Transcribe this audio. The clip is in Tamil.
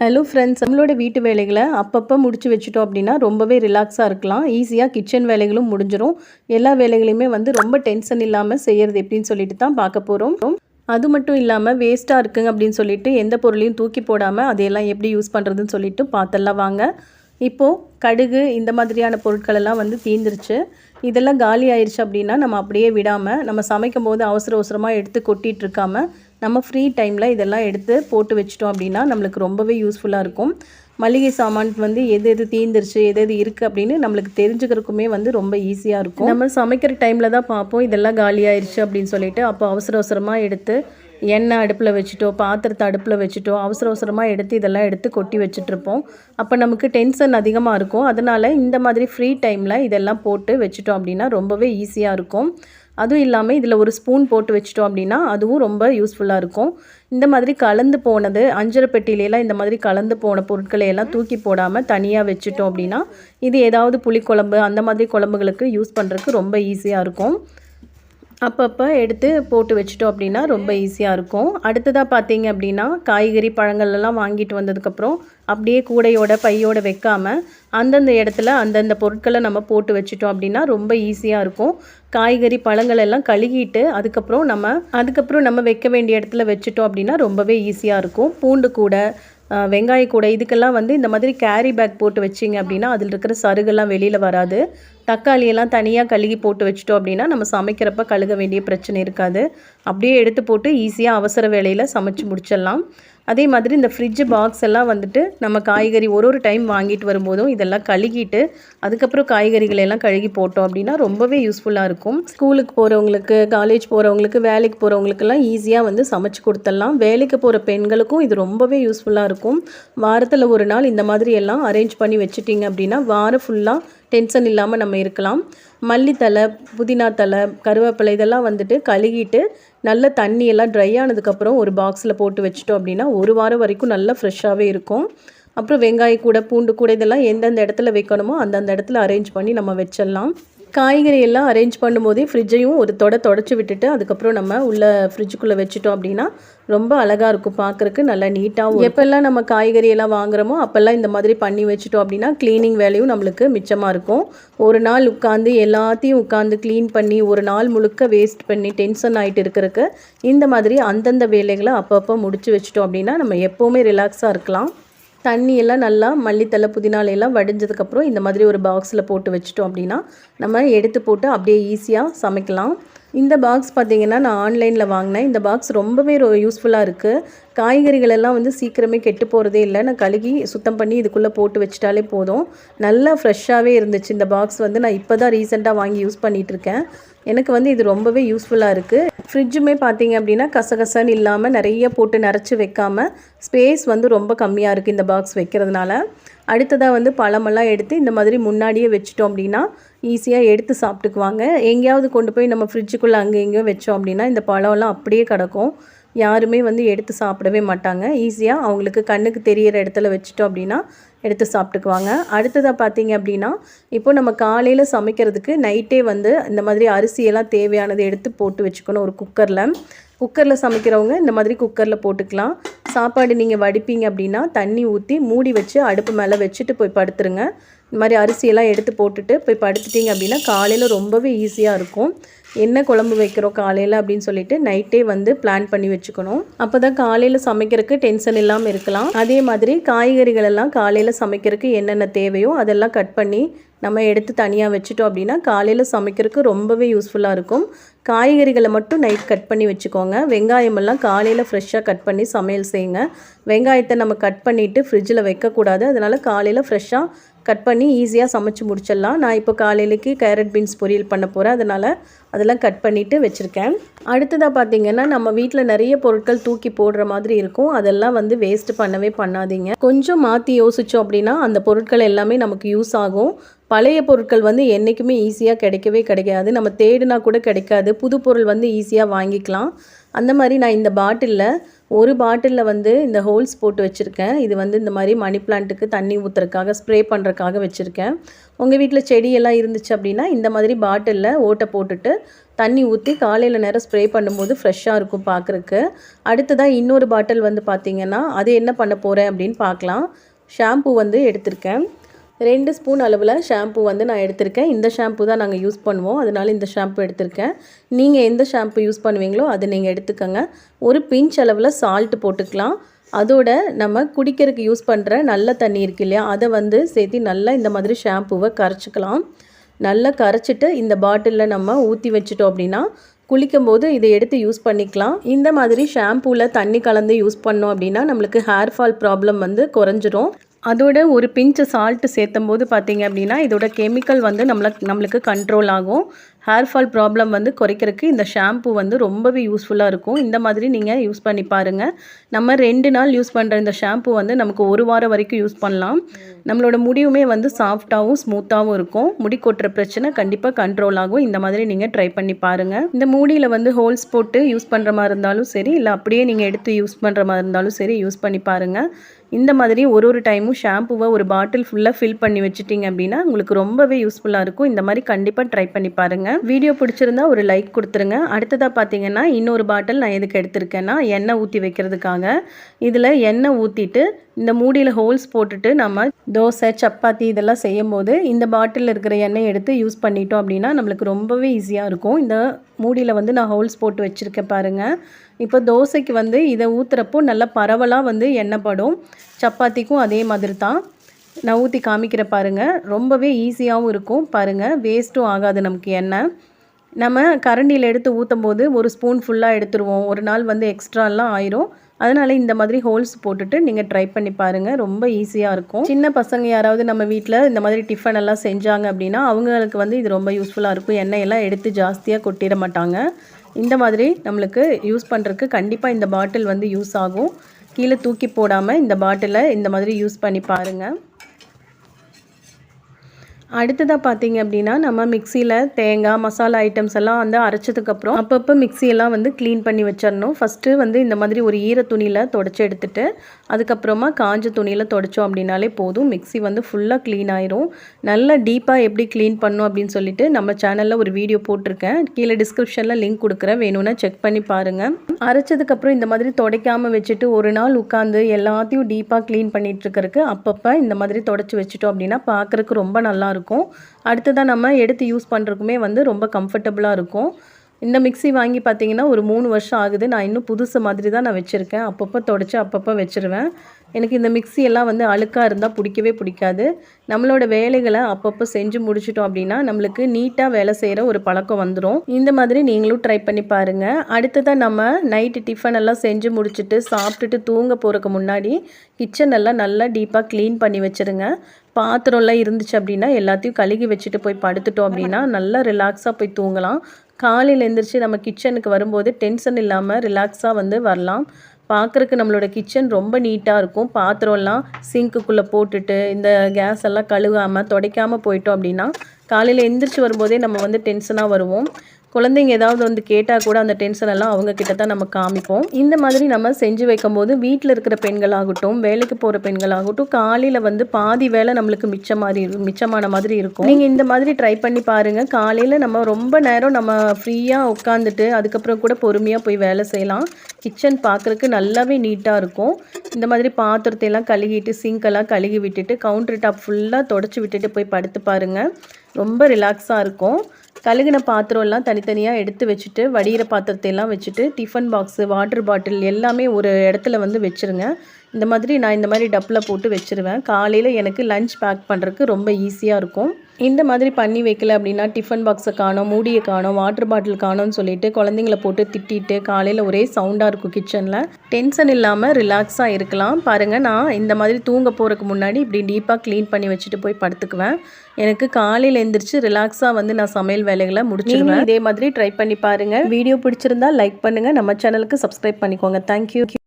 ஹலோ ஃப்ரெண்ட்ஸ் நம்மளோட வீட்டு வேலைகளை அப்பப்போ முடிச்சு வச்சுட்டோம் அப்படின்னா ரொம்பவே ரிலாக்ஸாக இருக்கலாம். ஈஸியாக கிச்சன் வேலைகளும் முடிஞ்சிடும் எல்லா வேலைகளையுமே வந்து ரொம்ப டென்ஷன் இல்லாமல் செய்கிறது எப்படின்னு சொல்லிட்டு தான் பார்க்க போகிறோம் அது மட்டும் இல்லாமல் வேஸ்ட்டாக இருக்குங்க அப்படின்னு சொல்லிட்டு எந்த பொருளையும் தூக்கி போடாமல் அதையெல்லாம் எப்படி யூஸ் பண்ணுறதுன்னு சொல்லிட்டு பார்த்தெல்லாம் வாங்க. இப்போது கடுகு இந்த மாதிரியான பொருட்கள் எல்லாம் வந்து தீந்துருச்சு. இதெல்லாம் காலி ஆயிடுச்சு அப்படின்னா நம்ம அப்படியே விடாமல் நம்ம சமைக்கும் போது அவசர அவசரமாக எடுத்து கொட்டிகிட்டு இருக்காம நம்ம ஃப்ரீ டைமில் இதெல்லாம் எடுத்து போட்டு வச்சிட்டோம் அப்படின்னா நம்மளுக்கு ரொம்பவே யூஸ்ஃபுல்லாக இருக்கும். மளிகை சாமான் வந்து எது எது தீந்துருச்சு எது எது இருக்குது அப்படின்னு நம்மளுக்கு தெரிஞ்சுக்கிறதுக்குமே வந்து ரொம்ப ஈஸியாக இருக்கும். நம்ம சமைக்கிற டைமில் தான் பார்ப்போம் இதெல்லாம் காலியாயிருச்சு அப்படின்னு சொல்லிட்டு அப்போ அவசர அவசரமாக எடுத்து எண்ணெய் அடுப்பில் வச்சுட்டோ பாத்திரத்தை அடுப்பில் வச்சுட்டோ அவசர அவசரமாக எடுத்து இதெல்லாம் எடுத்து கொட்டி வச்சுட்ருப்போம். அப்போ நமக்கு டென்ஷன் அதிகமாக இருக்கும். அதனால் இந்த மாதிரி ஃப்ரீ டைமில் இதெல்லாம் போட்டு வச்சுட்டோம் அப்படின்னா ரொம்பவே ஈஸியாக இருக்கும். அதுவும் இல்லாமல் இதில் ஒரு ஸ்பூன் போட்டு வச்சிட்டோம் அப்படின்னா அதுவும் ரொம்ப யூஸ்ஃபுல்லாக இருக்கும். இந்த மாதிரி கலந்து போனது அஞ்சரை பெட்டியிலலாம் இந்த மாதிரி கலந்து போன பொருட்களை எல்லாம் தூக்கி போடாமல் தனியாக வச்சுட்டோம் அப்படின்னா இது ஏதாவது புளிக்குழம்பு அந்த மாதிரி குழம்புகளுக்கு யூஸ் பண்ணுறதுக்கு ரொம்ப ஈஸியாக இருக்கும். அப்பப்போ எடுத்து போட்டு வச்சிட்டோம் அப்படின்னா ரொம்ப ஈஸியாக இருக்கும். அடுத்ததாக பார்த்தீங்க அப்படின்னா காய்கறி பழங்கள் எல்லாம் வாங்கிட்டு வந்ததுக்கப்புறம் அப்படியே கூடையோட பையோட வைக்காமல் அந்தந்த இடத்துல அந்தந்த பொருட்களை நம்ம போட்டு வச்சிட்டோம் அப்படின்னா ரொம்ப ஈஸியாக இருக்கும். காய்கறி பழங்கள் எல்லாம் கழுகிட்டு அதுக்கப்புறம் நம்ம அதுக்கப்புறம் நம்ம வைக்க வேண்டிய இடத்துல வச்சிட்டோம் அப்படின்னா ரொம்பவே ஈஸியாக இருக்கும். பூண்டு கூட வெங்காய கூடை இதுக்கெல்லாம் வந்து இந்த மாதிரி கேரி பேக் போட்டு வச்சிங்க அப்படின்னா அதில் இருக்கிற சருகெல்லாம் வெளியில் வராது. தக்காளியெல்லாம் தனியாக கழுகி போட்டு வச்சிட்டோம் அப்படின்னா நம்ம சமைக்கிறப்ப கழுக வேண்டிய பிரச்சனை இருக்காது. அப்படியே எடுத்து போட்டு ஈஸியாக அவசர வேலையில் சமைச்சு முடிச்சிடலாம். அதே மாதிரி இந்த ஃப்ரிட்ஜ் பாக்ஸ் எல்லாம் வந்துட்டு நம்ம காய்கறி ஒரு ஒரு டைம் வாங்கிட்டு வரும்போதும் இதெல்லாம் கழுகிட்டு அதுக்கப்புறம் காய்கறிகளை எல்லாம் கழுகி போட்டோம் அப்படின்னா ரொம்பவே யூஸ்ஃபுல்லாக இருக்கும். ஸ்கூலுக்கு போகிறவங்களுக்கு காலேஜ் போகிறவங்களுக்கு வேலைக்கு போகிறவங்களுக்கெல்லாம் ஈஸியாக வந்து சமைச்சு கொடுத்துடலாம். வேலைக்கு போகிற பெண்களுக்கும் இது ரொம்பவே யூஸ்ஃபுல்லாக இருக்கும். வாரத்தில் ஒரு நாள் இந்த மாதிரி எல்லாம் அரேஞ்ச் பண்ணி வச்சுட்டிங்க அப்படின்னா வாரம் ஃபுல்லாக டென்ஷன் இல்லாமல் நம்ம இருக்கலாம். மல்லித்தலை புதினா தலை கருவேப்பிலை இதெல்லாம் வந்துட்டு கழுகிட்டு நல்ல தண்ணியெல்லாம் ட்ரை ஆனதுக்கப்புறம் ஒரு பாக்ஸில் போட்டு வச்சுட்டோம் அப்படின்னா ஒரு வாரம் வரைக்கும் நல்லா ஃப்ரெஷ்ஷாகவே இருக்கும். அப்புறம் வெங்காய கூட பூண்டு கூட இதெல்லாம் எந்தெந்த இடத்துல வைக்கணுமோ அந்தந்த இடத்துல அரேஞ்ச் பண்ணி நம்ம வச்சிடலாம். காய்கறி எல்லாம் அரேஞ்ச் பண்ணும்போதே ஃப்ரிட்ஜையும் ஒரு தொட தொடச்சி விட்டுட்டு அதுக்கப்புறம் நம்ம உள்ள ஃப்ரிட்ஜுக்குள்ளே வச்சுட்டோம் அப்படின்னா ரொம்ப அழகாக இருக்கும் பார்க்குறக்கு நல்லா நீட்டாகவும் எப்போல்லாம் நம்ம காய்கறி எல்லாம் வாங்குறோமோ அப்போல்லாம் இந்த மாதிரி பண்ணி வச்சுட்டோம் அப்படின்னா க்ளீனிங் வேலையும் நம்மளுக்கு மிச்சமாக இருக்கும். ஒரு நாள் உட்காந்து எல்லாத்தையும் உட்காந்து க்ளீன் பண்ணி ஒரு நாள் முழுக்க வேஸ்ட் பண்ணி டென்ஷன் ஆகிட்டு இருக்கிறதுக்கு இந்த மாதிரி அந்தந்த வேலைகளை அப்பப்போ முடிச்சு வச்சுட்டோம் அப்படின்னா நம்ம எப்போவுமே ரிலாக்ஸாக இருக்கலாம். தண்ணியெல்லாம் நல்லா மல்லித்தலை புதினாலையெல்லாம் வடிஞ்சதுக்கப்புறம் இந்த மாதிரி ஒரு பாக்ஸில் போட்டு வச்சிட்டோம் அப்படின்னா நம்ம எடுத்து போட்டு அப்படியே ஈஸியாக சமைக்கலாம். இந்த பாக்ஸ் பார்த்திங்கன்னா நான் ஆன்லைனில் வாங்கினேன். இந்த பாக்ஸ் ரொம்பவே யூஸ்ஃபுல்லாக இருக்குது காய்கறிகள் எல்லாம் வந்து சீக்கிரமே கெட்டு போகிறதே இல்லை. நான் கழுகி சுத்தம் பண்ணி இதுக்குள்ளே போட்டு வச்சிட்டாலே போதும். நல்லா ஃப்ரெஷ்ஷாகவே இருந்துச்சு. இந்த பாக்ஸ் வந்து நான் இப்போ தான் ரீசெண்டாக வாங்கி யூஸ் பண்ணிகிட்டு இருக்கேன். எனக்கு வந்து இது ரொம்பவே யூஸ்ஃபுல்லாக இருக்குது ஃப்ரிட்ஜுமே பார்த்தீங்க அப்படின்னா கசகசன்னு இல்லாமல் நிறைய போட்டு நிறச்சி வைக்காமல் ஸ்பேஸ் வந்து ரொம்ப கம்மியாக இருக்குது இந்த பாக்ஸ் வைக்கிறதுனால. அடுத்ததாக வந்து பழமெல்லாம் எடுத்து இந்த மாதிரி முன்னாடியே வச்சிட்டோம் அப்படின்னா ஈஸியாக எடுத்து சாப்பிட்டுக்குவாங்க. எங்கேயாவது கொண்டு போய் நம்ம ஃப்ரிட்ஜுக்குள்ளே அங்கே எங்கேயும் வச்சோம் அப்படின்னா இந்த பழம்லாம் அப்படியே கிடக்கும். யாருமே வந்து எடுத்து சாப்பிடவே மாட்டாங்க. ஈஸியாக அவங்களுக்கு கண்ணுக்கு தெரியிற இடத்துல வச்சிட்டோம் அப்படின்னா எடுத்து சாப்பிட்டுக்குவாங்க. அடுத்ததாக பார்த்தீங்க அப்படின்னா இப்போ நம்ம காலையில் சமைக்கிறதுக்கு நைட்டே வந்து இந்த மாதிரி அரிசியெல்லாம் தேவையானதை எடுத்து போட்டு வச்சுக்கணும் ஒரு குக்கரில் குக்கரில் சமைக்கிறவங்க இந்த மாதிரி குக்கரில் போட்டுக்கலாம். சாப்பாடு நீங்கள் வடிப்பீங்க அப்படின்னா தண்ணி ஊற்றி மூடி வச்சு அடுப்பு மேலே வச்சுட்டு போய் படுத்துருங்க. இந்த மாதிரி அரிசியெல்லாம் எடுத்து போட்டுட்டு போய் படுத்துட்டீங்க அப்படின்னா காலையில் ரொம்பவே ஈஸியாக இருக்கும். என்ன குழம்பு வைக்கிறோம் காலையில் அப்படின்னு சொல்லிட்டு நைட்டே வந்து பிளான் பண்ணி வச்சுக்கணும். அப்போ தான் காலையில் சமைக்கிறதுக்கு டென்ஷன் இல்லாமல் இருக்கலாம். அதே மாதிரி காய்கறிகள் எல்லாம் காலையில் சமைக்கிறதுக்கு என்னென்ன தேவையோ அதெல்லாம் கட் பண்ணி நம்ம எடுத்து தனியாக வச்சுட்டோம் அப்படின்னா காலையில் சமைக்கிறதுக்கு ரொம்பவே யூஸ்ஃபுல்லாக இருக்கும். காய்கறிகளை மட்டும் நைட் கட் பண்ணி வச்சுக்கோங்க. வெங்காயமெல்லாம் காலையில் ஃப்ரெஷ்ஷாக கட் பண்ணி சமையல் செய்யுங்க. வெங்காயத்தை நம்ம கட் பண்ணிவிட்டு ஃப்ரிட்ஜில் வைக்கக்கூடாது. அதனால் காலையில் ஃப்ரெஷ்ஷாக கட் பண்ணி ஈஸியாக சமைச்சு முடிச்சிடலாம். நான் இப்போ காலையிலக்கு கேரட் பீன்ஸ் பொரியல் பண்ண போகிறேன் அதனால் அதெல்லாம் கட் பண்ணிவிட்டு வச்சுருக்கேன். அடுத்ததாக பார்த்தீங்கன்னா நம்ம வீட்டில் நிறைய பொருட்கள் தூக்கி போடுற மாதிரி இருக்கும். அதெல்லாம் வந்து வேஸ்ட் பண்ணவே பண்ணாதீங்க. கொஞ்சம் மாற்றி யோசித்தோம் அப்படின்னா அந்த பொருட்கள் எல்லாமே நமக்கு யூஸ் ஆகும். பழைய பொருட்கள் வந்து என்றைக்குமே ஈஸியாக கிடைக்கவே கிடைக்காது. நம்ம தேடினா கூட கிடைக்காது. புது பொருள் வந்து ஈஸியாக வாங்கிக்கலாம். அந்த மாதிரி நான் இந்த பாட்டிலில் ஒரு பாட்டிலில் வந்து இந்த ஹோல்ஸ் போட்டு வச்சுருக்கேன். இது வந்து இந்த மாதிரி மணி பிளான்ட்டுக்கு தண்ணி ஊற்றுறதுக்காக ஸ்ப்ரே பண்ணுறக்காக வச்சுருக்கேன். உங்கள் வீட்டில் செடியெல்லாம் இருந்துச்சு அப்படின்னா இந்த மாதிரி பாட்டிலில் ஓட்டை போட்டுட்டு தண்ணி ஊற்றி காலையில் நேரம் ஸ்ப்ரே பண்ணும்போது ஃப்ரெஷ்ஷாக இருக்கும் பார்க்குறக்கு அடுத்ததாக இன்னொரு பாட்டில் வந்து பார்த்திங்கன்னா அது என்ன பண்ண போகிறேன் அப்படின்னு பார்க்கலாம் ஷாம்பு வந்து எடுத்திருக்கேன். ரெண்டு ஸ்பூன் அளவில் ஷாம்பு வந்து நான் எடுத்திருக்கேன். இந்த ஷாம்பு தான் நாங்கள் யூஸ் பண்ணுவோம். அதனால் இந்த ஷாம்பு எடுத்திருக்கேன். நீங்கள் எந்த ஷாம்பு யூஸ் பண்ணுவீங்களோ அதை நீங்கள் எடுத்துக்கோங்க. ஒரு பிஞ்ச் அளவில் சால்ட் போட்டுக்கலாம். அதோட நம்ம குடிக்கிறதுக்கு யூஸ் பண்ணுற நல்ல தண்ணி இருக்கு இல்லையா அதை வந்து சேர்த்து நல்லா இந்த மாதிரி ஷாம்புவை கரைச்சிக்கலாம். நல்லா கரைச்சிட்டு இந்த பாட்டிலில் நம்ம ஊற்றி வச்சிட்டோம் அப்படின்னா குளிக்கும் போது இதை எடுத்து யூஸ் பண்ணிக்கலாம். இந்த மாதிரி ஷாம்பூவில் தண்ணி கலந்து யூஸ் பண்ணோம் அப்படின்னா நம்மளுக்கு ஹேர் ஃபால் ப்ராப்ளம் வந்து குறைஞ்சிரும். அதோட ஒரு பிஞ்சு சால்ட்டு சேர்த்தும் போது பார்த்தீங்க அப்படின்னா இதோட கெமிக்கல் வந்து நம்மளுக்கு நம்மளுக்கு கண்ட்ரோல் ஆகும். ஹேர் ஃபால் ப்ராப்ளம் வந்து குறைக்கிறதுக்கு இந்த ஷாம்பு வந்து ரொம்பவே யூஸ்ஃபுல்லாக இருக்கும். இந்த மாதிரி நீங்கள் யூஸ் பண்ணி பாருங்கள் நம்ம ரெண்டு நாள் யூஸ் பண்ணுற இந்த ஷாம்பு வந்து நமக்கு ஒரு வாரம் வரைக்கும் யூஸ் பண்ணலாம். நம்மளோட முடிவுமே வந்து சாஃப்டாகவும் ஸ்மூத்தாகவும் இருக்கும். முடி கொட்டுற பிரச்சனை கண்டிப்பாக கண்ட்ரோல் ஆகும். இந்த மாதிரி நீங்கள் ட்ரை பண்ணி பாருங்கள் இந்த மூடியில் வந்து ஹோல்ஸ் போட்டு யூஸ் பண்ணுற மாதிரி இருந்தாலும் சரி இல்லை அப்படியே நீங்கள் எடுத்து யூஸ் பண்ணுற மாதிரி இருந்தாலும் சரி யூஸ் பண்ணி பாருங்கள் இந்த மாதிரி ஒரு ஒரு டைமும் ஷாம்புவை ஒரு பாட்டில் ஃபுல்லாக ஃபில் பண்ணி வச்சுட்டிங்க அப்படின்னா உங்களுக்கு ரொம்பவே யூஸ்ஃபுல்லாக இருக்கும். இந்த மாதிரி கண்டிப்பாக ட்ரை பண்ணி பாருங்கள் வீடியோ பிடிச்சிருந்தா ஒரு லைக் கொடுத்துருங்க. அடுத்ததாக பார்த்தீங்கன்னா இன்னொரு பாட்டில் நான் எதுக்கு எடுத்திருக்கேன்னா எண்ணெய் ஊற்றி வைக்கிறதுக்காக. இதில் எண்ணெய் ஊற்றிட்டு இந்த மூடியில் ஹோல்ஸ் போட்டுட்டு நம்ம தோசை சப்பாத்தி இதெல்லாம் செய்யும் போது இந்த பாட்டிலில் இருக்கிற எண்ணெய் எடுத்து யூஸ் பண்ணிட்டோம் அப்படின்னா நம்மளுக்கு ரொம்பவே ஈஸியாக இருக்கும். இந்த மூடியில் வந்து நான் ஹோல்ஸ் போட்டு வச்சுருக்கேன் பாருங்கள் இப்போ தோசைக்கு வந்து இதை ஊற்றுறப்போ நல்லா பரவலாக வந்து எண்ணெய் படும். சப்பாத்திக்கும் அதே மாதிரி தான். நான் ஊற்றி காமிக்கிற பாருங்கள் ரொம்பவே ஈஸியாகவும் இருக்கும். பாருங்கள் வேஸ்ட்டும் ஆகாது நமக்கு எண்ணெய். நம்ம கரண்டியில் எடுத்து ஊற்றும் போது ஒரு ஸ்பூன் ஃபுல்லாக எடுத்துருவோம். ஒரு நாள் வந்து எக்ஸ்ட்ராலாம் ஆயிரும். அதனால் இந்த மாதிரி ஹோல்ஸ் போட்டுட்டு நீங்கள் ட்ரை பண்ணி பாருங்கள் ரொம்ப ஈஸியாக இருக்கும். சின்ன பசங்க யாராவது நம்ம வீட்டில் இந்த மாதிரி டிஃபன் எல்லாம் செஞ்சாங்க அப்படின்னா அவங்களுக்கு வந்து இது ரொம்ப யூஸ்ஃபுல்லாக இருக்கும். எண்ணெயெல்லாம் எடுத்து ஜாஸ்தியாக கொட்டிட மாட்டாங்க. இந்த மாதிரி நம்மளுக்கு யூஸ் பண்ணுறதுக்கு கண்டிப்பாக இந்த பாட்டில் வந்து யூஸ் ஆகும். கீழே தூக்கி போடாமல் இந்த பாட்டிலை இந்த மாதிரி யூஸ் பண்ணி பாருங்கள் அடுத்ததாக பார்த்தீங்க அப்படின்னா நம்ம மிக்சியில் தேங்காய் மசாலா ஐட்டம்ஸ் எல்லாம் வந்து அரைச்சதுக்கப்புறம் அப்பப்போ மிக்சியெல்லாம் வந்து க்ளீன் பண்ணி வச்சிடணும் ஃபஸ்ட்டு வந்து இந்த மாதிரி ஒரு ஈர துணியில் தொடச்சி எடுத்துட்டு அதுக்கப்புறமா காஞ்ச துணியில் தொடச்சோம் அப்படின்னாலே போதும். மிக்சி வந்து ஃபுல்லாக க்ளீன் ஆயிரும். நல்லா டீப்பாக எப்படி க்ளீன் பண்ணும் அப்படின்னு சொல்லிட்டு நம்ம சேனலில் ஒரு வீடியோ போட்டிருக்கேன். கீழே டிஸ்கிரிப்ஷனில் லிங்க் கொடுக்குறேன். வேணும்னா செக் பண்ணி பாருங்கள் அரைச்சதுக்கப்புறம் இந்த மாதிரி துடைக்காமல் வச்சுட்டு ஒரு நாள் உட்காந்து எல்லாத்தையும் டீப்பாக க்ளீன் பண்ணிட்டு அப்பப்போ இந்த மாதிரி தொடச்சி வச்சுட்டோம் அப்படின்னா பார்க்குறக்கு ரொம்ப நல்லாயிருக்கும் இருக்கும். அடுத்ததாக நம்ம எடுத்து யூஸ் பண்ணுறதுக்குமே வந்து ரொம்ப கம்ஃபர்டபுளாக இருக்கும். இந்த மிக்ஸி வாங்கி பார்த்தீங்கன்னா ஒரு மூணு வருஷம் ஆகுது. நான் இன்னும் புதுசு மாதிரி தான் நான் வச்சுருக்கேன். அப்பப்போ தொடச்சி அப்பப்போ வச்சுருவேன். எனக்கு இந்த மிக்ஸி எல்லாம் வந்து அழுக்காக இருந்தால் பிடிக்கவே பிடிக்காது. நம்மளோட வேலைகளை அப்பப்போ செஞ்சு முடிச்சிட்டோம் அப்படின்னா நம்மளுக்கு நீட்டாக வேலை செய்கிற ஒரு பழக்கம் வந்துடும் இந்த மாதிரி நீங்களும் ட்ரை பண்ணி பாருங்கள் அடுத்ததாக நம்ம நைட்டு டிஃபன் எல்லாம் செஞ்சு முடிச்சுட்டு சாப்பிட்டுட்டு தூங்க போகிறதுக்கு முன்னாடி கிச்சன் எல்லாம் நல்லா டீப்பாக க்ளீன் பண்ணி வச்சுருங்க. பாத்திரம்லாம் இருந்துச்சு அப்படின்னா எல்லாத்தையும் கழுகி வச்சுட்டு போய் படுத்துட்டோம் அப்படின்னா நல்லா ரிலாக்ஸாக போய் தூங்கலாம். காலையில் எழுந்திரிச்சு நம்ம கிச்சனுக்கு வரும்போது டென்ஷன் இல்லாமல் ரிலாக்ஸாக வந்து வரலாம். பார்க்குறக்கு நம்மளோட கிச்சன் ரொம்ப நீட்டாக இருக்கும். பாத்திரம்லாம் சிங்க்குக்குள்ளே போட்டுட்டு இந்த கேஸ் எல்லாம் கழுகாமல் துடைக்காமல் போயிட்டோம் அப்படின்னா காலையில் எந்திரிச்சு வரும்போதே நம்ம வந்து டென்ஷனாக வருவோம். குழந்தைங்க ஏதாவது வந்து கேட்டால் கூட அந்த டென்ஷன் எல்லாம் அவங்க கிட்ட தான் நம்ம காமிப்போம். இந்த மாதிரி நம்ம செஞ்சு வைக்கும்போது வீட்டில் இருக்கிற பெண்களாகட்டும் வேலைக்கு போகிற பெண்களாகட்டும் காலையில் வந்து பாதி வேலை நம்மளுக்கு மிச்ச மாதிரி இருக்கும் மிச்சமான மாதிரி இருக்கும். நீங்கள் இந்த மாதிரி ட்ரை பண்ணி பாருங்கள் காலையில் நம்ம ரொம்ப நேரம் நம்ம ஃப்ரீயாக உட்காந்துட்டு அதுக்கப்புறம் கூட பொறுமையாக போய் வேலை செய்யலாம். கிச்சன் பார்க்குறக்கு நல்லாவே நீட்டாக இருக்கும். இந்த மாதிரி பாத்திரத்தை எல்லாம் கழுகிட்டு சிங்கெல்லாம் கழுகி விட்டுட்டு கவுண்டர் டாப் ஃபுல்லாக தொடச்சி விட்டுட்டு போய் படுத்து பாருங்கள் ரொம்ப ரிலாக்ஸாக இருக்கும். கழுகின பாத்திரம்லாம் தனித்தனியாக எடுத்து வச்சுட்டு வடிகிற பாத்திரத்தை எல்லாம் வச்சுட்டு டிஃபன் பாக்ஸு வாட்டர் பாட்டில் எல்லாமே ஒரு இடத்துல வந்து வச்சுருங்க. இந்த மாதிரி நான் இந்த மாதிரி டப்பில் போட்டு வச்சுருவேன். காலையில் எனக்கு லஞ்ச் பேக் பண்ணுறதுக்கு ரொம்ப ஈஸியாக இருக்கும். இந்த மாதிரி பண்ணி வைக்கல அப்படின்னா டிஃபன் பாக்ஸை காணோம் மூடியை காணோம் வாட்டர் பாட்டில் காணோம்னு சொல்லிட்டு குழந்தைங்கள போட்டு திட்டிட்டு காலையில் ஒரே சவுண்டாக இருக்கும் கிச்சனில் டென்ஷன் இல்லாமல் ரிலாக்ஸாக இருக்கலாம். பாருங்கள் நான் இந்த மாதிரி தூங்க போகிறதுக்கு முன்னாடி இப்படி டீப்பாக க்ளீன் பண்ணி வச்சுட்டு போய் படுத்துக்குவேன். எனக்கு காலையில் எந்திரிச்சு ரிலாக்ஸாக வந்து நான் சமையல் வேலைகளை முடிச்சிடுவேன் இதே மாதிரி ட்ரை பண்ணி பாருங்கள் வீடியோ பிடிச்சிருந்தா லைக் பண்ணுங்கள் நம்ம சேனலுக்கு சப்ஸ்கிரைப் பண்ணிக்கோங்க. தேங்க்யூ